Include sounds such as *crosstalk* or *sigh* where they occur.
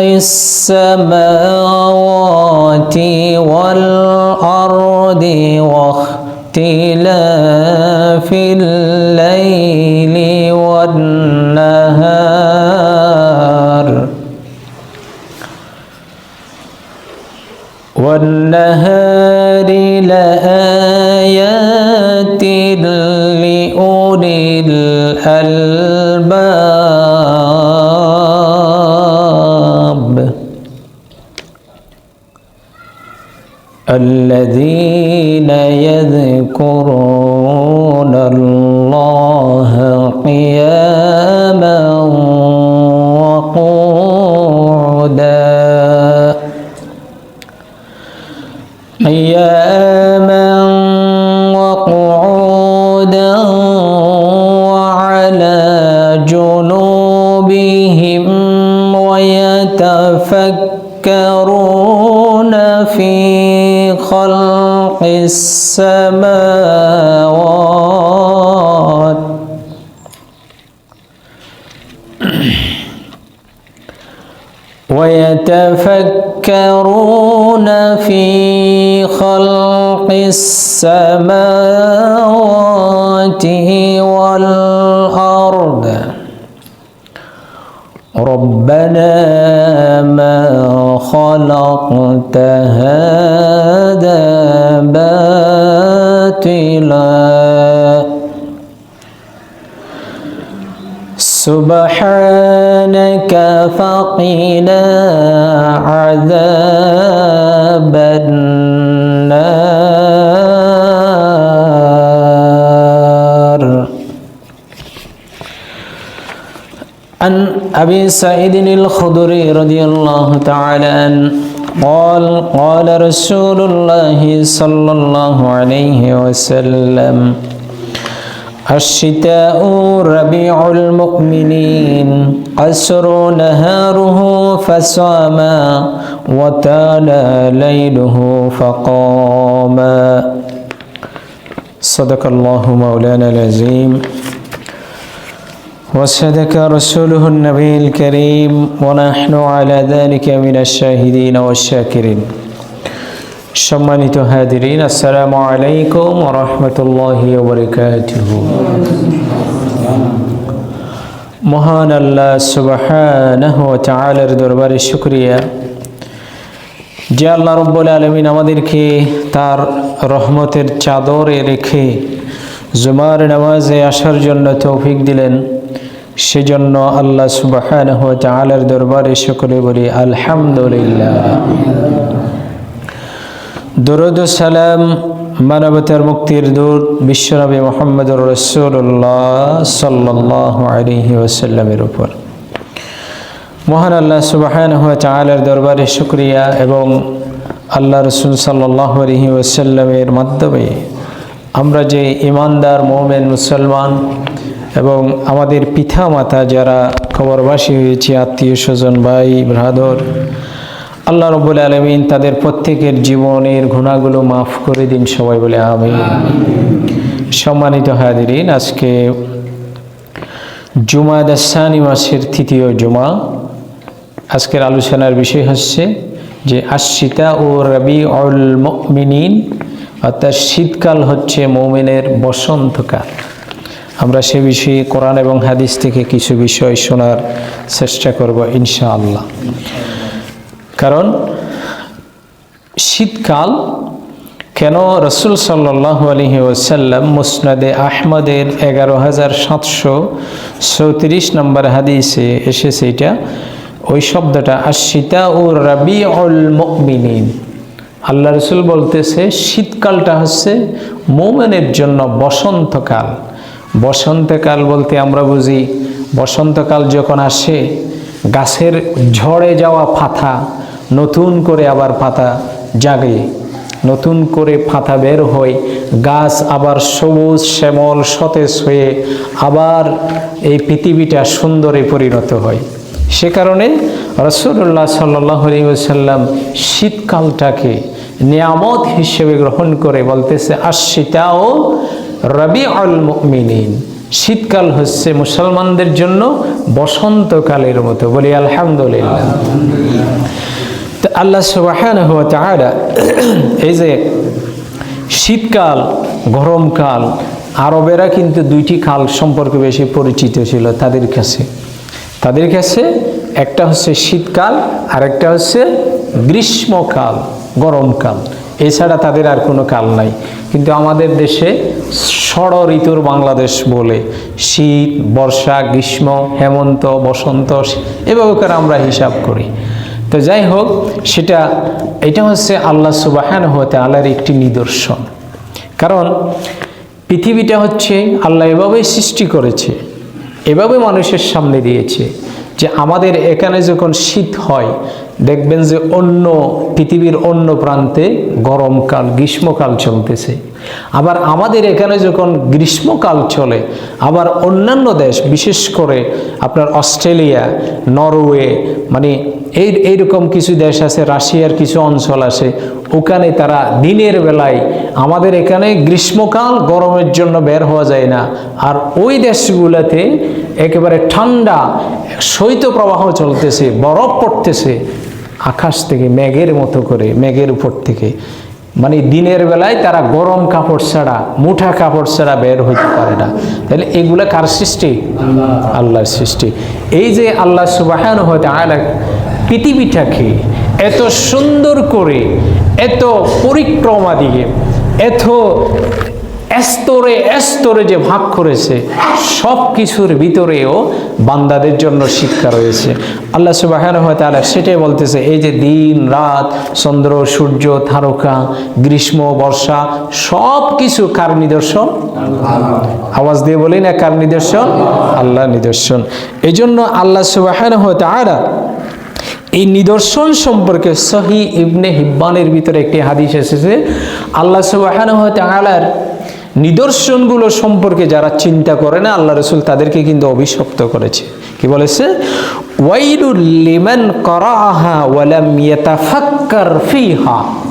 السماوات والأرض واختلاف الليل والنهار والنهار الذين يذكرون الله قياما وقعودا. قياما وقعودا وعلى جنوبهم خلق السماوات. *clears throat* ويتفكرون في خلق السماوات والأرض. ربنا ما خلقت هذا باطلا. سبحانك فقنا عذاب النار. عن أبي سعيد الخدري رضي الله تعالى عنه قال قال رسول الله صلى الله عليه وسلم الشتاء ربيع المؤمنين قصر نهاره فصام وتال ليله فقام صدق الله مولانا العظيم. وصدق رسوله النبي الكريم ونحن على ذلك من الشاهدين والشاكرين সম্মানিত হাদিরিন আসসালামু আলাইকুম রহমতুল্লাহ বরকাতুহ মহান আল্লাহ সুবাহানহ চালের দরবারে শুক্রিয়া যে আল্লাহ রব্বুল আলমিন আমাদেরকে তার রহমতের চাদরে রেখে জুমার নামাজে আসার জন্য তৌফিক দিলেন সেজন্য আল্লাহ সুবাহানহ চালের দরবারে সকলে বলি, আলহামদুলিল্লাহ। দরুদ সালাম মানবতার মুক্তির দূত বিশ্বনবী মোহাম্মদ রসুল্লাহ সাল্লাহ আলহি ওসাল্লামের উপর। মহান আল্লাহ সুবাহান চালের দরবারে শুক্রিয়া এবং আল্লাহ রসুল সাল্লাহ আলহি ওসাল্লামের মাধ্যমে আমরা যে ইমানদার মোমেন মুসলমান এবং আমাদের পিতা মাতা যারা খবরবাসী হয়েছে, আত্মীয় স্বজন, ভাই ভ্রাদর আল্লাহ রব্বুল আলমিন তাদের প্রত্যেকের জীবনের ঘুণাগুলো মাফ করে দিন, সবাই বলে আমি সম্মানিত হাদিরিন আজকে জুমা দাসানি মাসের তৃতীয় জুমা। আজকের আলোচনার বিষয় হচ্ছে যে আশিতা ও রবি অল মিনিন অর্থাৎ শীতকাল হচ্ছে মৌমিনের বসন্তকাল। আমরা সে বিষয়ে কোরআন এবং হাদিস থেকে কিছু বিষয় শোনার চেষ্টা করব ইনশাআল্লাহ। কারণ শীতকাল কেন রসুল সাল্লাহ আলহি ওসাল্লাম মুসনাদে আহমদের এগারো হাজার সাতশো চৌত্রিশ নম্বর হাদিসে এসেছে এটা, ওই শব্দটা আশিতা ও রবি অল মিনিন আল্লাহ রসুল বলতেছে, শীতকালটা হচ্ছে মোমেনের জন্য বসন্তকাল। বসন্তকাল বলতে আমরা বুঝি। বসন্তকাল যখন আসে, গাছের ঝড়ে যাওয়া পাতা নতুন করে আবার পাতা জাগে। নতুন করে পাতা বের হয়, গাছ আবার সবুজ, শ্যামল, সতেজ হয়ে আবার এই পৃথিবীটা সুন্দরে পরিণত হয়। সে কারণে রসুল্লাহ সাল্লাহ সাল্লাম শীতকালটাকে নিয়ামত হিসেবে গ্রহণ করে বলতেছে আশিতাও রবি আল মিনিন শীতকাল হচ্ছে মুসলমানদের জন্য বসন্তকালের মতো। বলি আলহামদুলিল্লাহ। তো আল্লাহ সুবাহান *clears throat* এই যে শীতকাল, গরমকাল, আরবেরা কিন্তু দুইটি কাল সম্পর্কে বেশি পরিচিত ছিল তাদের কাছে। তাদের কাছে একটা হচ্ছে শীতকাল আর একটা হচ্ছে গ্রীষ্মকাল, গরমকাল। এছাড়া তাদের আর কোনো কাল নাই। কিন্তু আমাদের দেশে ষড় ঋতুর বাংলাদেশ বলে শীত, বর্ষা, গ্রীষ্ম, হেমন্ত, বসন্ত এভাবে করে আমরা হিসাব করি। তো যাই হোক, সেটা, এটা হচ্ছে আল্লাহ সুবাহান হতে আল্লাহর একটি নিদর্শন। কারণ পৃথিবীটা হচ্ছে আল্লাহ এভাবেই সৃষ্টি করেছে, এভাবে মানুষের সামনে দিয়েছে। যে আমাদের এখানে যখন শীত হয়, দেখবেন যে অন্য পৃথিবীর অন্য প্রান্তে গরমকাল, গ্রীষ্মকাল চলতেছে। আবার আমাদের এখানে যখন গ্রীষ্মকাল চলে, আবার অন্যান্য দেশ, বিশেষ করে আপনার অস্ট্রেলিয়া, নরওয়ে মানে এই, এইরকম কিছু দেশ আছে, রাশিয়ার কিছু অঞ্চল আছে, ওখানে তারা দিনের বেলায় আমাদের এখানে গ্রীষ্মকাল গরমের জন্য বের হওয়া যায় না। আর ওই দেশগুলোতে একেবারে ঠান্ডা, শৈত্যপ্রবাহ চলতেছে, বরফ পড়তেছে, আকাশ থেকে মেঘের মতো করে, মেঘের উপর থেকে। মানে দিনের বেলায় তারা গরম কাপড় ছাড়া, মুঠা কাপড় ছাড়া বের হইতে পারে না। তাহলে এগুলা কার সৃষ্টি? আল্লাহর সৃষ্টি। এই যে আল্লাহ সুবাহান হয়তো আলা পৃথিবীটাকে এত সুন্দর করে, এত পরিক্রমা দিয়ে, এত স্তরে স্তরে যে ভাগ করেছে সব কিছুর ভিতরেও বান্দাদের জন্য শিক্ষা রয়েছে। আল্লাহ সুবাহ সেটাই বলতেছে, এই যে দিন, রাত, চন্দ্র, সূর্য, তারকা, গ্রীষ্ম, বর্ষা সব কিছু কার নিদর্শন? আওয়াজ দিয়ে বলি না কার নিদর্শন? আল্লাহ নিদর্শন। এই জন্য আল্লাহ সুবাহ এই নিদর্শন সম্পর্কে সহি ইবনে হিব্বানের ভিতরে একটি হাদিস এসেছে। আল্লাহ সুবাহান তাআলার নিদর্শনগুলো সম্পর্কে যারা চিন্তা করে না, আল্লাহ রসুল তাদেরকে কিন্তু অভিশপ্ত করেছে। কি বলেছে? ওয়াইলুল লিমান করাহা ওয়ালাম ইয়াতাফাক্কার ফিহা।